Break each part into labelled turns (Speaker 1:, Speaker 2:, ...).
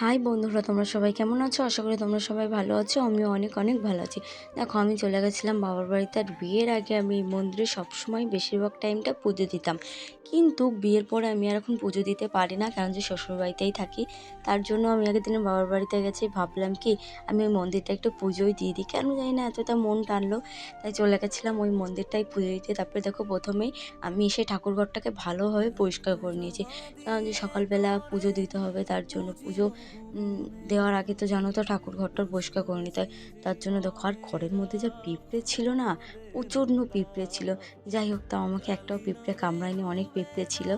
Speaker 1: High বন্ধুরা, তোমরা সবাই কেমন আছো? আশা করি তোমরা সবাই ভালো আছো, আমিও অনেক অনেক ভালো আছি। দেখো, আমি চলে গেছিলাম বাবার বাড়িতে আর বিয়ের আগে আমি এই মন্দিরে সবসময় বেশিরভাগ টাইমটা পুজো দিতাম। কিন্তু বিয়ের পরে আমি আর এখন পুজো দিতে পারি না, কারণ যে শ্বশুরবাড়িতেই থাকি, তার জন্য আমি আগের দিনে বাবার বাড়িতে গেছি, ভাবলাম কি আমি ওই মন্দিরটা একটু পুজোই দিয়ে দিই। কেন জানি না, এতটা মন টানলো, তাই চলে গেছিলাম ওই মন্দিরটাই পুজো দিতে। তারপরে দেখো, প্রথমেই আমি এসে ঠাকুরঘরটাকে ভালোভাবে পরিষ্কার করে নিয়েছি। কারণ যে সকালবেলা পুজো দিতে হবে, তার জন্য পুজো দেওয়ার আগে তো জানো তো ঠাকুর ঘরটা পরিষ্কার করে নিতে হয় তার জন্য দেখো, আর ঘরের মধ্যে যা পিঁপড়ে ছিল না, প্রচণ্ড পিঁপড়ে ছিল। যাই হোক, তাও আমাকে একটাও পিঁপড়ে কামড়ায়নি, অনেক পিঁপড়ে ছিল।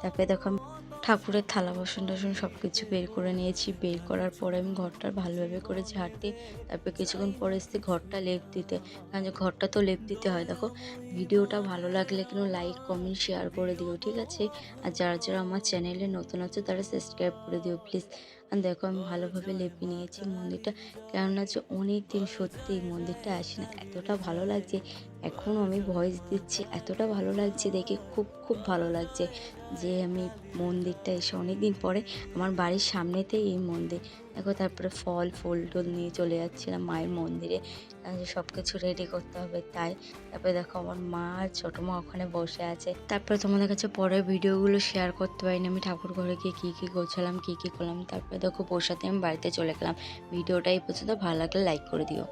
Speaker 1: তারপরে দেখো, আমি ঠাকুরের থালা বাসন টাসন সব কিছু বের করে নিয়েছি। বের করার পরে আমি ঘরটা ভালোভাবে করে দিই তারপরে কিছুক্ষণ পরে এসে ঘরটা লেপ দিতে। কারণ যে ঘরটা তো লেপ দিতে হয়, দেখো, ভিডিওটা ভালো লাগলে কিন্তু লাইক, কমেন্ট, শেয়ার করে দিও, ঠিক আছে? আর যারা যারা আমার চ্যানেলে নতুন আছে, তারা সাবস্ক্রাইব করে দিও, প্লিজ। দেখো, আমি ভালোভাবে লেপে নিয়েছি মন্দিরটা। কেননা যে অনেক দিন সত্যি মন্দিরটা আসি না এতটা ভালো লাগছে এখনও আমি ভয়েস দিচ্ছি। এতটা ভালো লাগছে দেখে, খুব খুব ভালো লাগছে যে আমি মন্দিরটা এসে অনেক দিন পরে আমার বাড়ির সামনেতেই এই মন্দির দেখো, তারপরে ফল, ফুল টুল নিয়ে চলে যাচ্ছিলাম মায়ের মন্দিরে। সব কিছু রেডি করতে হবে তাই। তারপরে দেখো, আমার মা আর ছোটো মা ওখানে বসে আছে। তারপরে তোমাদের কাছে পরের ভিডিওগুলো শেয়ার করতে পারিনি। আমি ঠাকুর ঘরে গিয়ে কী কী গোছালাম, কী কী করলাম, তারপরে দেখো বসাতে আমি বাড়িতে চলে গেলাম। ভিডিওটা এই পর্যন্ত, ভালো লাগলে লাইক করে দিও।